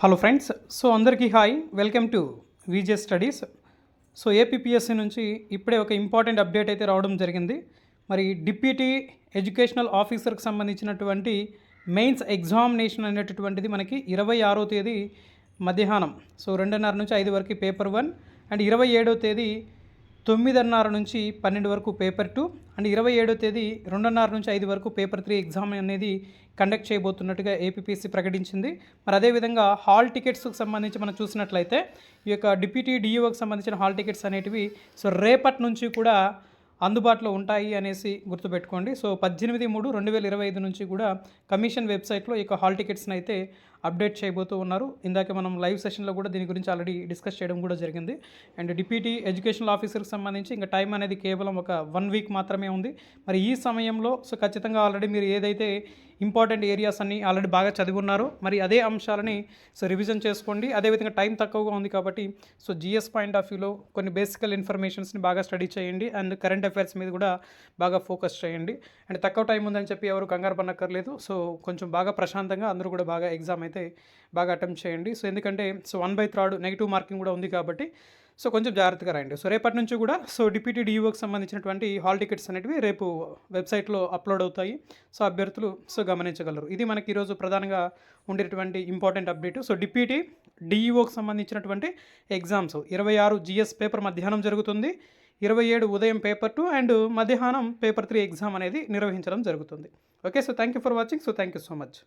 Hello friends so అందరికీ hi welcome to VJ studies so APPSC నుంచి ఇప్పుడే ఒక ఇంపార్టెంట్ అప్డేట్ అయితే రావడం జరిగింది. మరి డిప్యూటీ ఎడ్యుకేషనల్ ఆఫీసర్కి సంబంధించినటువంటి మెయిన్స్ ఎగ్జామినేషన్ అనేటటువంటిది మనకి ఇరవై ఆరో తేదీ మధ్యాహ్నం. సో రెండున్నర నుంచి ఐదు వరకు పేపర్ వన్ అండ్ ఇరవై ఏడో తేదీ తొమ్మిదిన్నర నుంచి పన్నెండు వరకు పేపర్ టూ అండ్ ఇరవై ఏడో తేదీ రెండున్నర నుంచి ఐదు వరకు పేపర్ త్రీ ఎగ్జామ్ అనేది కండక్ట్ చేయబోతున్నట్టుగా ఏపీపీసీ ప్రకటించింది. మరి అదేవిధంగా హాల్ టికెట్స్కి సంబంధించి మనం చూసినట్లయితే ఈ యొక్క డిప్యూటీ డిఈఓకి సంబంధించిన హాల్ టికెట్స్ అనేటివి సో రేపటి నుంచి కూడా అందుబాటులో ఉంటాయి అనేసి గుర్తుపెట్టుకోండి. సో పద్దెనిమిది మూడు రెండు వేల ఇరవై ఐదు నుంచి కూడా కమిషన్ వెబ్సైట్లో ఈ యొక్క హాల్ టికెట్స్ని అయితే అప్డేట్ చేయబోతూ ఉన్నారు. ఇందాక మనం లైవ్ సెషన్లో కూడా దీని గురించి ఆల్రెడీ డిస్కస్ చేయడం కూడా జరిగింది. అండ్ డిప్యూటీ ఎడ్యుకేషనల్ ఆఫీసర్కి సంబంధించి ఇంకా టైం అనేది కేవలం ఒక వన్ వీక్ మాత్రమే ఉంది. మరి ఈ సమయంలో సో ఖచ్చితంగా ఆల్రెడీ మీరు ఏదైతే ఇంపార్టెంట్ ఏరియాస్ అన్ని ఆల్రెడీ బాగా చదివి ఉన్నారో మరి అదే అంశాలని సో రివిజన్ చేసుకోండి. అదేవిధంగా టైం తక్కువగా ఉంది కాబట్టి సో జిఎస్ పాయింట్ ఆఫ్ వ్యూలో కొన్ని బేసికల్ ఇన్ఫర్మేషన్స్ని బాగా స్టడీ చేయండి. అండ్ కరెంట్ అఫైర్స్ మీద కూడా బాగా ఫోకస్ చేయండి. అండ్ తక్కువ టైం ఉందని చెప్పి ఎవరు కంగారు పడక్కర్లేదు సో కొంచెం బాగా ప్రశాంతంగా అందరూ కూడా బాగా ఎగ్జామ్ అయితే బాగా అటెంప్ట్ చేయండి. సో ఎందుకంటే so one by third negative marking కూడా ఉంది కాబట్టి సో కొంచెం జాగ్రత్తగా రాయండి. సో రేపటి నుంచి కూడా సో డిప్యూటీ డిఈఓకి సంబంధించినటువంటి హాల్ టికెట్స్ అనేటివి రేపు వెబ్సైట్లో అప్లోడ్ అవుతాయి. సో అభ్యర్థులు సో గమనించగలరు. ఇది మనకి ఈరోజు ప్రధానంగా ఉండేటువంటి ఇంపార్టెంట్ అప్డేట్ సో డిప్యూటీ డిఈఓకి సంబంధించినటువంటి ఎగ్జామ్స్ ఇరవై ఆరు జిఎస్ పేపర్ మధ్యాహ్నం జరుగుతుంది. ఇరవై ఏడు ఉదయం పేపర్ టూ అండ్ మధ్యాహ్నం పేపర్ త్రీ ఎగ్జామ్ అనేది నిర్వహించడం జరుగుతుంది. Okay so thank you for watching so thank you so much